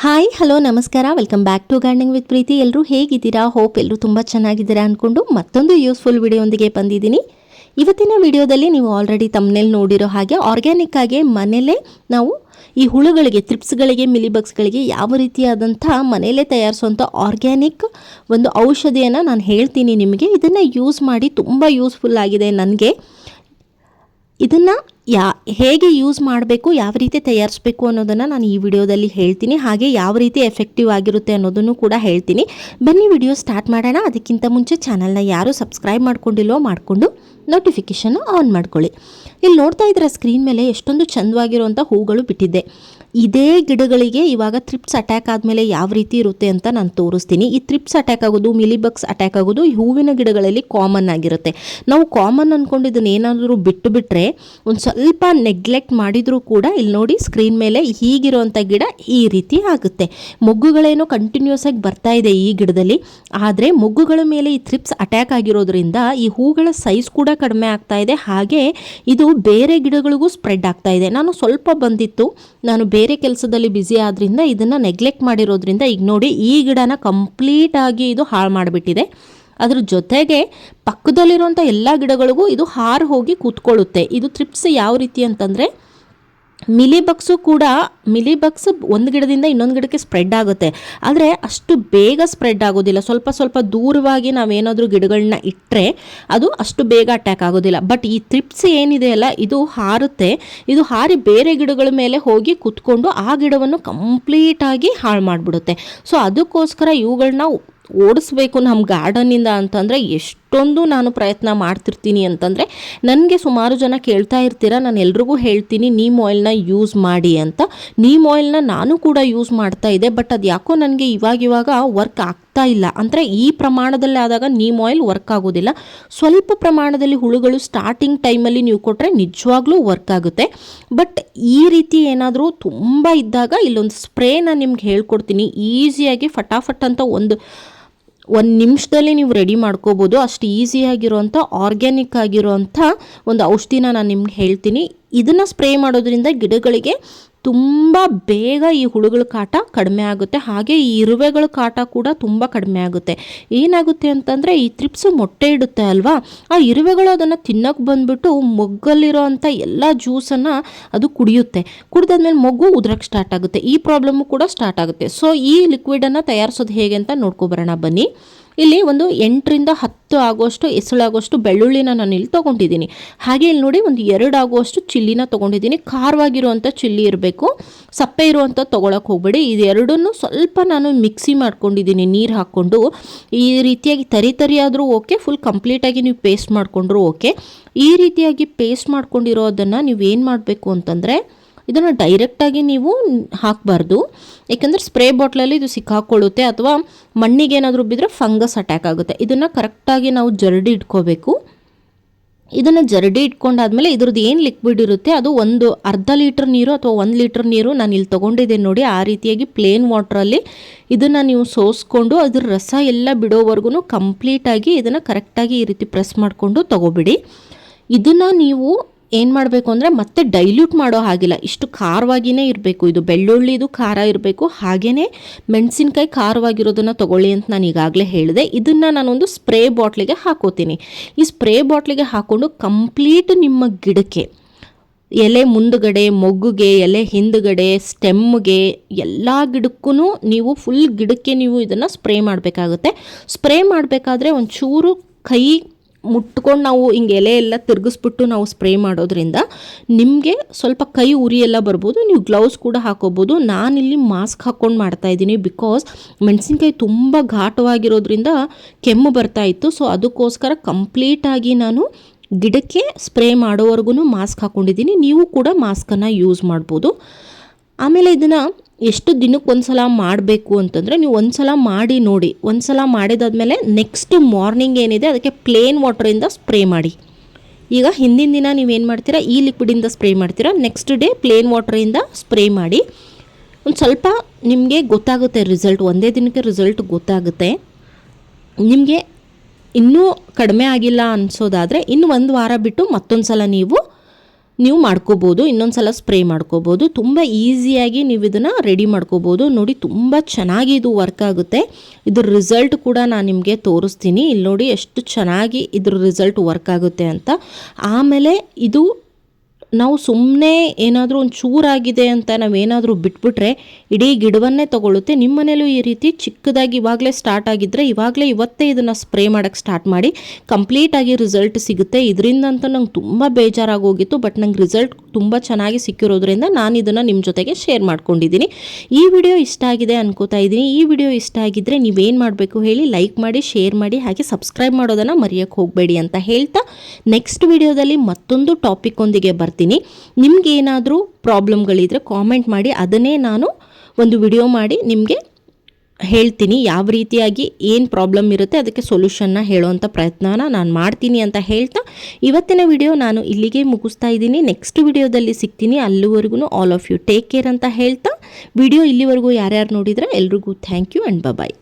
Hi hello ನಮಸ್ಕಾರ. Welcome back to gardening with Preethi ಎಲ್ಲರೂ ಹೇಗಿದ್ದೀರಾ? ಹೋಪ್ ಎಲ್ಲರೂ ತುಂಬ ಚೆನ್ನಾಗಿದ್ದೀರಾ ಅಂದ್ಕೊಂಡು ಮತ್ತೊಂದು ಯೂಸ್ಫುಲ್ ವಿಡಿಯೋಂದಿಗೆ ಬಂದಿದ್ದೀನಿ. ಇವತ್ತಿನ ವಿಡಿಯೋದಲ್ಲಿ ನೀವು ಆಲ್ರೆಡಿ ತಮ್ಮನೇಲಿ ನೋಡಿರೋ ಹಾಗೆ ಆರ್ಗ್ಯಾನಿಕ್ ಆಗಿ ಮನೇಲೇ ನಾವು ಈ ಹುಳುಗಳಿಗೆ ತ್ರಿಪ್ಸ್ಗಳಿಗೆ ಮಿಲಿಬಗ್ಸ್ಗಳಿಗೆ ಯಾವ ರೀತಿಯಾದಂಥ ಮನೆಯಲ್ಲೇ ತಯಾರಿಸುವಂಥ ಆರ್ಗ್ಯಾನಿಕ್ ಒಂದು ಔಷಧಿಯನ್ನು ನಾನು ಹೇಳ್ತೀನಿ ನಿಮಗೆ. ಇದನ್ನು ಯೂಸ್ ಮಾಡಿ ತುಂಬ ಯೂಸ್ಫುಲ್ ಆಗಿದೆ ನನಗೆ. ಇದನ್ನು ಯಾ, ಹೇಗೆ ಯೂಸ್ ಮಾಡಬೇಕು, ಯಾವ ರೀತಿ ತಯಾರಿಸಬೇಕು ಅನ್ನೋದನ್ನು ನಾನು ಈ ವಿಡಿಯೋದಲ್ಲಿ ಹೇಳ್ತೀನಿ. ಹಾಗೆ ಯಾವ ರೀತಿ ಎಫೆಕ್ಟಿವ್ ಆಗಿರುತ್ತೆ ಅನ್ನೋದನ್ನು ಕೂಡ ಹೇಳ್ತೀನಿ. ಬನ್ನಿ ವಿಡಿಯೋ ಸ್ಟಾರ್ಟ್ ಮಾಡೋಣ. ಅದಕ್ಕಿಂತ ಮುಂಚೆ ಚಾನಲ್ನ ಯಾರು ಸಬ್ಸ್ಕ್ರೈಬ್ ಮಾಡ್ಕೊಂಡಿಲ್ಲೋ ಮಾಡಿಕೊಂಡು ನೋಟಿಫಿಕೇಷನ್ನು ಆನ್ ಮಾಡ್ಕೊಳ್ಳಿ. ಇಲ್ಲಿ ನೋಡ್ತಾ ಇದ್ದೀರಾ ಸ್ಕ್ರೀನ್ ಮೇಲೆ ಎಷ್ಟೊಂದು ಚಂದವಾಗಿರುವಂಥ ಹೂಗಳು ಬಿಟ್ಟಿದ್ದೆ ಇದೇ ಗಿಡಗಳಿಗೆ ಇವಾಗ ತ್ರಿಪ್ಸ್ ಅಟ್ಯಾಕ್ ಆದಮೇಲೆ ಯಾವ ರೀತಿ ಇರುತ್ತೆ ಅಂತ ನಾನು ತೋರಿಸ್ತೀನಿ. ಈ ಥ್ರಿಪ್ಸ್ ಅಟ್ಯಾಕ್ ಆಗೋದು ಮಿಲಿಬಕ್ಸ್ ಅಟ್ಯಾಕ್ ಆಗೋದು ಈ ಹೂವಿನ ಗಿಡಗಳಲ್ಲಿ ಕಾಮನ್ ಆಗಿರುತ್ತೆ. ನಾವು ಕಾಮನ್ ಅಂದ್ಕೊಂಡು ಇದನ್ನ ಏನಾದರೂ ಬಿಟ್ಟು ಬಿಟ್ಟರೆ ಒಂದು ಸ್ವಲ್ಪ ನೆಗ್ಲೆಕ್ಟ್ ಮಾಡಿದರೂ ಕೂಡ ಇಲ್ಲಿ ನೋಡಿ ಸ್ಕ್ರೀನ್ ಮೇಲೆ ಹೀಗಿರುವಂಥ ಗಿಡ ಈ ರೀತಿ ಆಗುತ್ತೆ. ಮೊಗ್ಗುಗಳೇನೋ ಕಂಟಿನ್ಯೂಸ್ ಆಗಿ ಬರ್ತಾ ಇದೆ ಈ ಗಿಡದಲ್ಲಿ. ಆದರೆ ಮೊಗ್ಗುಗಳ ಮೇಲೆ ಈ ಥ್ರಿಪ್ಸ್ ಅಟ್ಯಾಕ್ ಆಗಿರೋದ್ರಿಂದ ಈ ಹೂಗಳ ಸೈಜ್ ಕೂಡ ಕಡಿಮೆ ಆಗ್ತಾ ಇದೆ. ಹಾಗೆ ಇದು ಬೇರೆ ಗಿಡಗಳಿಗೂ ಸ್ಪ್ರೆಡ್ ಆಗ್ತಾ ಇದೆ. ನಾನು ಸ್ವಲ್ಪ ಬಂದಿತ್ತು. ನಾನು ಬೇರೆ ಕೆಲಸದಲ್ಲಿ ಬ್ಯುಸಿ ಆದ್ರಿಂದ ಇದನ್ನ ನೆಗ್ಲೆಕ್ಟ್ ಮಾಡಿರೋದ್ರಿಂದ ಈಗ ನೋಡಿ ಈ ಗಿಡನ ಕಂಪ್ಲೀಟ್ ಆಗಿ ಇದು ಹಾಳು ಮಾಡಿಬಿಟ್ಟಿದೆ. ಅದ್ರ ಜೊತೆಗೆ ಪಕ್ಕದಲ್ಲಿರುವಂಥ ಎಲ್ಲ ಗಿಡಗಳಿಗೂ ಇದು ಹಾರು ಹೋಗಿ ಕೂತ್ಕೊಳ್ಳುತ್ತೆ. ಇದು ತ್ರಿಪ್ಸ್ ಯಾವ ರೀತಿ ಅಂತಂದರೆ ಮಿಲಿಬಗ್ಸು ಕೂಡ, ಮಿಲಿಬಗ್ಸ್ ಒಂದು ಗಿಡದಿಂದ ಇನ್ನೊಂದು ಗಿಡಕ್ಕೆ ಸ್ಪ್ರೆಡ್ ಆಗುತ್ತೆ. ಆದರೆ ಅಷ್ಟು ಬೇಗ ಸ್ಪ್ರೆಡ್ ಆಗೋದಿಲ್ಲ. ಸ್ವಲ್ಪ ಸ್ವಲ್ಪ ದೂರವಾಗಿ ನಾವೇನಾದರೂ ಗಿಡಗಳನ್ನ ಇಟ್ಟರೆ ಅದು ಅಷ್ಟು ಬೇಗ ಅಟ್ಯಾಕ್ ಆಗೋದಿಲ್ಲ. ಬಟ್ ಈ ತ್ರಿಪ್ಸ್ ಏನಿದೆ ಅಲ್ಲ, ಇದು ಹಾರುತ್ತೆ. ಇದು ಹಾರಿ ಬೇರೆ ಗಿಡಗಳ ಮೇಲೆ ಹೋಗಿ ಕುತ್ಕೊಂಡು ಆ ಗಿಡವನ್ನು ಕಂಪ್ಲೀಟಾಗಿ ಹಾಳು ಮಾಡಿಬಿಡುತ್ತೆ. ಸೊ ಅದಕ್ಕೋಸ್ಕರ ಇವುಗಳನ್ನ ಓಡಿಸ್ಬೇಕು ನಮ್ಮ ಗಾರ್ಡನಿಂದ ಅಂತಂದರೆ ಎಷ್ಟೊಂದು ನಾನು ಪ್ರಯತ್ನ ಮಾಡ್ತಿರ್ತೀನಿ ಅಂತಂದರೆ, ನನಗೆ ಸುಮಾರು ಜನ ಕೇಳ್ತಾ ಇರ್ತೀರ, ನಾನು ಎಲ್ರಿಗೂ ಹೇಳ್ತೀನಿ, ನೀಮ್ ಆಯಿಲ್ನ ಯೂಸ್ ಮಾಡಿ ಅಂತ. ನೀಮ್ ಆಯಿಲ್ನ ನಾನು ಕೂಡ ಯೂಸ್ ಮಾಡ್ತಾ ಇದ್ದೆ ಬಟ್ ಅದು ಯಾಕೋ ನನಗೆ ಇವಾಗ ಇವಾಗ ವರ್ಕ್ ಆಗ್ತಾ ಇಲ್ಲ. ಅಂದರೆ ಈ ಪ್ರಮಾಣದಲ್ಲಿ ಆದಾಗ ನೀಮ್ ಆಯಿಲ್ ವರ್ಕ್ ಆಗೋದಿಲ್ಲ. ಸ್ವಲ್ಪ ಪ್ರಮಾಣದಲ್ಲಿ ಹುಳುಗಳು ಸ್ಟಾರ್ಟಿಂಗ್ ಟೈಮಲ್ಲಿ ನೀವು ಕೊಟ್ಟರೆ ನಿಜವಾಗ್ಲೂ ವರ್ಕ್ ಆಗುತ್ತೆ. ಬಟ್ ಈ ರೀತಿ ಏನಾದರೂ ತುಂಬ ಇದ್ದಾಗ ಇಲ್ಲೊಂದು ಸ್ಪ್ರೇನ ನಿಮ್ಗೆ ಹೇಳ್ಕೊಡ್ತೀನಿ. ಈಸಿಯಾಗಿ ಫಟಾಫಟ್ ಅಂತ ಒಂದು ಒಂದು ನಿಮಿಷದಲ್ಲಿ ನೀವು ರೆಡಿ ಮಾಡ್ಕೋಬೋದು. ಅಷ್ಟು ಈಸಿಯಾಗಿರುವಂಥ ಆರ್ಗ್ಯಾನಿಕ್ ಆಗಿರುವಂಥ ಒಂದು ಔಷಧಿನ ನಾನು ನಿಮ್ಗೆ ಹೇಳ್ತೀನಿ. ಇದನ್ನು ಸ್ಪ್ರೇ ಮಾಡೋದ್ರಿಂದ ಗಿಡಗಳಿಗೆ ತುಂಬ ಬೇಗ ಈ ಹುಳುಗಳ ಕಾಟ ಕಡಿಮೆ ಆಗುತ್ತೆ. ಹಾಗೆ ಈ ಇರುವೆಗಳ ಕಾಟ ಕೂಡ ತುಂಬ ಕಡಿಮೆ ಆಗುತ್ತೆ. ಏನಾಗುತ್ತೆ ಅಂತಂದರೆ ಈ ತ್ರಿಪ್ಸು ಮೊಟ್ಟೆ ಇಡುತ್ತೆ ಅಲ್ವಾ? ಆ ಇರುವೆಗಳು ಅದನ್ನು ತಿನ್ನೋಕೆ ಬಂದ್ಬಿಟ್ಟು ಮೊಗ್ಗಲ್ಲಿರೋ ಅಂಥ ಎಲ್ಲ ಜ್ಯೂಸನ್ನು ಅದು ಕುಡಿಯುತ್ತೆ. ಕುಡಿದಾದ್ಮೇಲೆ ಮೊಗ್ಗು ಉದ್ರಕ್ಕೆ ಸ್ಟಾರ್ಟ್ ಆಗುತ್ತೆ. ಈ ಪ್ರಾಬ್ಲಮ್ಮು ಕೂಡ ಸ್ಟಾರ್ಟ್ ಆಗುತ್ತೆ. ಸೊ ಈ ಲಿಕ್ವಿಡನ್ನು ತಯಾರಿಸೋದು ಹೇಗೆ ಅಂತ ನೋಡ್ಕೊಬರೋಣ ಬನ್ನಿ. ಇಲ್ಲಿ ಒಂದು ಎಂಟರಿಂದ ಹತ್ತು ಆಗೋಷ್ಟು ಎಸಳಾಗುವಷ್ಟು ಬೆಳ್ಳುಳ್ಳಿನ ನಾನು ಇಲ್ಲಿ ತೊಗೊಂಡಿದ್ದೀನಿ. ಹಾಗೆ ಇಲ್ಲಿ ನೋಡಿ ಒಂದು ಎರಡು ಆಗುವಷ್ಟು ಚಿಲ್ಲಿನ ತೊಗೊಂಡಿದ್ದೀನಿ. ಖಾರವಾಗಿರುವಂಥ ಚಿಲ್ಲಿ ಇರಬೇಕು. ಸಪ್ಪೆ ಇರುವಂಥ ತೊಗೊಳಕ್ಕೆ ಹೋಗಬೇಡಿ. ಇದೆರಡನ್ನು ಸ್ವಲ್ಪ ನಾನು ಮಿಕ್ಸಿ ಮಾಡ್ಕೊಂಡಿದ್ದೀನಿ ನೀರು ಹಾಕ್ಕೊಂಡು. ಈ ರೀತಿಯಾಗಿ ತರಿ ತರಿ ಆದರೂ ಓಕೆ, ಫುಲ್ ಕಂಪ್ಲೀಟಾಗಿ ನೀವು ಪೇಸ್ಟ್ ಮಾಡಿಕೊಂಡ್ರೂ ಓಕೆ. ಈ ರೀತಿಯಾಗಿ ಪೇಸ್ಟ್ ಮಾಡ್ಕೊಂಡಿರೋದನ್ನು ನೀವು ಏನು ಮಾಡಬೇಕು ಅಂತಂದರೆ ಇದನ್ನು ಡೈರೆಕ್ಟಾಗಿ ನೀವು ಹಾಕಬಾರ್ದು. ಯಾಕೆಂದರೆ ಸ್ಪ್ರೇ ಬಾಟ್ಲಲ್ಲಿ ಇದು ಸಿಕ್ಕಾಕೊಳ್ಳುತ್ತೆ ಅಥವಾ ಮಣ್ಣಿಗೆ ಏನಾದರೂ ಬಿದ್ದರೆ ಫಂಗಸ್ ಅಟ್ಯಾಕ್ ಆಗುತ್ತೆ. ಇದನ್ನು ಕರೆಕ್ಟಾಗಿ ನಾವು ಜರಡಿ ಇಟ್ಕೋಬೇಕು. ಇದನ್ನು ಜರಡಿ ಇಟ್ಕೊಂಡಾದ್ಮೇಲೆ ಇದ್ರದ್ದು ಏನು ಲಿಕ್ವಿಡ್ ಇರುತ್ತೆ, ಅದು ಒಂದು ಅರ್ಧ ಲೀಟ್ರ್ ನೀರು ಅಥವಾ ಒಂದು ಲೀಟ್ರ್ ನೀರು ನಾನು ಇಲ್ಲಿ ತೊಗೊಂಡಿದ್ದೇನೆ ನೋಡಿ, ಆ ರೀತಿಯಾಗಿ ಪ್ಲೇನ್ ವಾಟ್ರಲ್ಲಿ ಇದನ್ನು ನೀವು ಸೋಸ್ಕೊಂಡು ಅದ್ರ ರಸ ಎಲ್ಲ ಬಿಡೋವರೆಗೂ ಕಂಪ್ಲೀಟಾಗಿ ಇದನ್ನು ಕರೆಕ್ಟಾಗಿ ಈ ರೀತಿ ಪ್ರೆಸ್ ಮಾಡಿಕೊಂಡು ತೊಗೊಬಿಡಿ. ಇದನ್ನು ನೀವು ಏನು ಮಾಡಬೇಕು ಅಂದರೆ ಮತ್ತೆ ಡೈಲ್ಯೂಟ್ ಮಾಡೋ ಹಾಗಿಲ್ಲ. ಇಷ್ಟು ಖಾರವಾಗಿಯೇ ಇರಬೇಕು. ಇದು ಬೆಳ್ಳುಳ್ಳಿದು ಖಾರ ಇರಬೇಕು. ಹಾಗೆಯೇ ಮೆಣಸಿನ್ಕಾಯಿ ಖಾರವಾಗಿರೋದನ್ನು ತೊಗೊಳ್ಳಿ ಅಂತ ನಾನು ಈಗಾಗಲೇ ಹೇಳಿದೆ. ಇದನ್ನು ನಾನೊಂದು ಸ್ಪ್ರೇ ಬಾಟ್ಲಿಗೆ ಹಾಕೋತೀನಿ. ಈ ಸ್ಪ್ರೇ ಬಾಟ್ಲಿಗೆ ಹಾಕ್ಕೊಂಡು ಕಂಪ್ಲೀಟ್ ನಿಮ್ಮ ಗಿಡಕ್ಕೆ, ಎಲೆ ಮುಂದುಗಡೆ, ಮೊಗ್ಗುಗೆ, ಎಲೆ ಹಿಂದುಗಡೆ ಸ್ಟೆಮ್ಗೆ ಎಲ್ಲ ಗಿಡಕ್ಕೂ ನೀವು ಫುಲ್ ಗಿಡಕ್ಕೆ ನೀವು ಇದನ್ನು ಸ್ಪ್ರೇ ಮಾಡಬೇಕಾಗುತ್ತೆ. ಸ್ಪ್ರೇ ಮಾಡಬೇಕಾದ್ರೆ ಒಂಚೂರು ಕೈ ಮುಟ್ಕೊಂಡು ನಾವು ಹಿಂಗೆ ಎಲೆ ಎಲ್ಲ ತಿರುಗಿಸ್ಬಿಟ್ಟು ನಾವು ಸ್ಪ್ರೇ ಮಾಡೋದ್ರಿಂದ ನಿಮಗೆ ಸ್ವಲ್ಪ ಕೈ ಉರಿ ಎಲ್ಲ ಬರ್ಬೋದು, ನೀವು ಗ್ಲೌಸ್ ಕೂಡ ಹಾಕೋಬೋದು. ನಾನಿಲ್ಲಿ ಮಾಸ್ಕ್ ಹಾಕ್ಕೊಂಡು ಮಾಡ್ತಾ ಇದ್ದೀನಿ ಬಿಕಾಸ್ ಮೆಣಸಿನ್ಕಾಯಿ ತುಂಬ ಘಾಟವಾಗಿರೋದ್ರಿಂದ ಕೆಮ್ಮು ಬರ್ತಾ ಇತ್ತು. ಸೊ ಅದಕ್ಕೋಸ್ಕರ ಕಂಪ್ಲೀಟಾಗಿ ನಾನು ಗಿಡಕ್ಕೆ ಸ್ಪ್ರೇ ಮಾಡೋವರೆಗೂ ಮಾಸ್ಕ್ ಹಾಕ್ಕೊಂಡಿದ್ದೀನಿ ನೀವು ಕೂಡ ಮಾಸ್ಕನ್ನು ಯೂಸ್ ಮಾಡ್ಬೋದು. ಆಮೇಲೆ ಇದನ್ನು ಎಷ್ಟು ದಿನಕ್ಕೆ ಒಂದು ಸಲ ಮಾಡಬೇಕು ಅಂತಂದರೆ ನೀವು ಒಂದು ಸಲ ಮಾಡಿ ನೋಡಿ. ಒಂದು ಸಲ ಮಾಡಿದಾದ್ಮೇಲೆ ನೆಕ್ಸ್ಟ್ ಮಾರ್ನಿಂಗ್ ಏನಿದೆ ಅದಕ್ಕೆ ಪ್ಲೇನ್ ವಾಟ್ರಿಂದ ಸ್ಪ್ರೇ ಮಾಡಿ. ಈಗ ಹಿಂದಿನ ದಿನ ನೀವೇನು ಮಾಡ್ತೀರಾ? ಈ ಲಿಕ್ವಿಡಿಂದ ಸ್ಪ್ರೇ ಮಾಡ್ತೀರಾ? ನೆಕ್ಸ್ಟ್ ಡೇ ಪ್ಲೇನ್ ವಾಟ್ರಿಂದ ಸ್ಪ್ರೇ ಮಾಡಿ. ಒಂದು ಸ್ವಲ್ಪ ನಿಮಗೆ ಗೊತ್ತಾಗುತ್ತೆ ರಿಸಲ್ಟ್ ಒಂದೇ ದಿನಕ್ಕೆ ರಿಸಲ್ಟ್ ಗೊತ್ತಾಗುತ್ತೆ. ನಿಮಗೆ ಇನ್ನೂ ಕಡಿಮೆ ಆಗಿಲ್ಲ ಅನಿಸೋದಾದರೆ ಇನ್ನು ಒಂದು ವಾರ ಬಿಟ್ಟು ಮತ್ತೊಂದು ಸಲ ನೀವು ನೀವು ಮಾಡ್ಕೋಬೋದು ಇನ್ನೊಂದು ಸಲ ಸ್ಪ್ರೇ ಮಾಡ್ಕೋಬೋದು. ತುಂಬ ಈಸಿಯಾಗಿ ನೀವು ಇದನ್ನು ರೆಡಿ ಮಾಡ್ಕೋಬೋದು. ನೋಡಿ, ತುಂಬ ಚೆನ್ನಾಗಿ ಇದು ವರ್ಕ್ ಆಗುತ್ತೆ. ಇದ್ರ ರಿಸಲ್ಟ್ ಕೂಡ ನಾನು ನಿಮಗೆ ತೋರಿಸ್ತೀನಿ. ಇಲ್ಲಿ ನೋಡಿ ಎಷ್ಟು ಚೆನ್ನಾಗಿ ಇದ್ರ ರಿಸಲ್ಟ್ ವರ್ಕ್ ಆಗುತ್ತೆ ಅಂತ. ಆಮೇಲೆ ಇದು ನಾವು ಸುಮ್ಮನೆ ಏನಾದರೂ ಒಂದು ಚೂರಾಗಿದೆ ಅಂತ ನಾವೇನಾದರೂ ಬಿಟ್ಬಿಟ್ರೆ ಇಡೀ ಗಿಡವನ್ನೇ ತಗೊಳ್ಳುತ್ತೆ ನಿಮ್ಮ ಮನೇಲೂ ಈ ರೀತಿ ಚಿಕ್ಕದಾಗಿ ಇವಾಗಲೇ ಸ್ಟಾರ್ಟ್ ಆಗಿದ್ದರೆ ಇವಾಗಲೇ ಇವತ್ತೇ ಇದನ್ನು ಸ್ಪ್ರೇ ಮಾಡೋಕ್ಕೆ ಸ್ಟಾರ್ಟ್ ಮಾಡಿ ಕಂಪ್ಲೀಟಾಗಿ ರಿಸಲ್ಟ್ ಸಿಗುತ್ತೆ. ಇದರಿಂದ ಅಂತ ನಂಗೆ ತುಂಬ ಬೇಜಾರಾಗೋಗಿತ್ತು ಬಟ್ ನಂಗೆ ರಿಸಲ್ಟ್ ತುಂಬ ಚೆನ್ನಾಗಿ ಸಿಕ್ಕಿರೋದ್ರಿಂದ ನಾನು ಇದನ್ನು ನಿಮ್ಮ ಜೊತೆಗೆ ಶೇರ್ ಮಾಡ್ಕೊಂಡಿದ್ದೀನಿ. ಈ ವಿಡಿಯೋ ಇಷ್ಟ ಆಗಿದೆ ಅನ್ಕೋತಾ ಇದ್ದೀನಿ. ಈ ವಿಡಿಯೋ ಇಷ್ಟ ಆಗಿದ್ದರೆ ನೀವೇನು ಮಾಡಬೇಕು ಹೇಳಿ ಲೈಕ್ ಮಾಡಿ ಶೇರ್ ಮಾಡಿ, ಹಾಗೆ ಸಬ್ಸ್ಕ್ರೈಬ್ ಮಾಡೋದನ್ನು ಮರೆಯೋಕ್ಕೆ ಹೋಗಬೇಡಿ ಅಂತ ಹೇಳ್ತಾ ನೆಕ್ಸ್ಟ್ ವಿಡಿಯೋದಲ್ಲಿ ಮತ್ತೊಂದು ಟಾಪಿಕ್ ಒಂದಿಗೆ ಬರ್ತೀನಿ ನಿಮ್ಗೆ ಏನಾದರೂ ಪ್ರಾಬ್ಲಮ್ಗಳಿದ್ರೆ ಕಾಮೆಂಟ್ ಮಾಡಿ, ಅದನ್ನೇ ನಾನು ಒಂದು ವಿಡಿಯೋ ಮಾಡಿ ನಿಮಗೆ ಹೇಳ್ತೀನಿ. ಯಾವ ರೀತಿಯಾಗಿ ಏನು ಪ್ರಾಬ್ಲಮ್ ಇರುತ್ತೆ ಅದಕ್ಕೆ ಸೊಲ್ಯೂಷನ್ನ ಹೇಳೋವಂಥ ಪ್ರಯತ್ನನ ನಾನು ಮಾಡ್ತೀನಿ ಅಂತ ಹೇಳ್ತಾ ಇವತ್ತಿನ ವಿಡಿಯೋ ನಾನು ಇಲ್ಲಿಗೆ ಮುಗಿಸ್ತಾ ಇದ್ದೀನಿ. ನೆಕ್ಸ್ಟ್ ವಿಡಿಯೋದಲ್ಲಿ ಸಿಗ್ತೀನಿ. ಅಲ್ಲಿವರೆಗೂ all of you take care ಅಂತ ಹೇಳ್ತಾ. ವಿಡಿಯೋ ಇಲ್ಲಿವರೆಗೂ ಯಾರ್ಯಾರು ನೋಡಿದರೆ ಎಲ್ರಿಗೂ ಥ್ಯಾಂಕ್ ಯು ಆ್ಯಂಡ್ ಬಾಯ್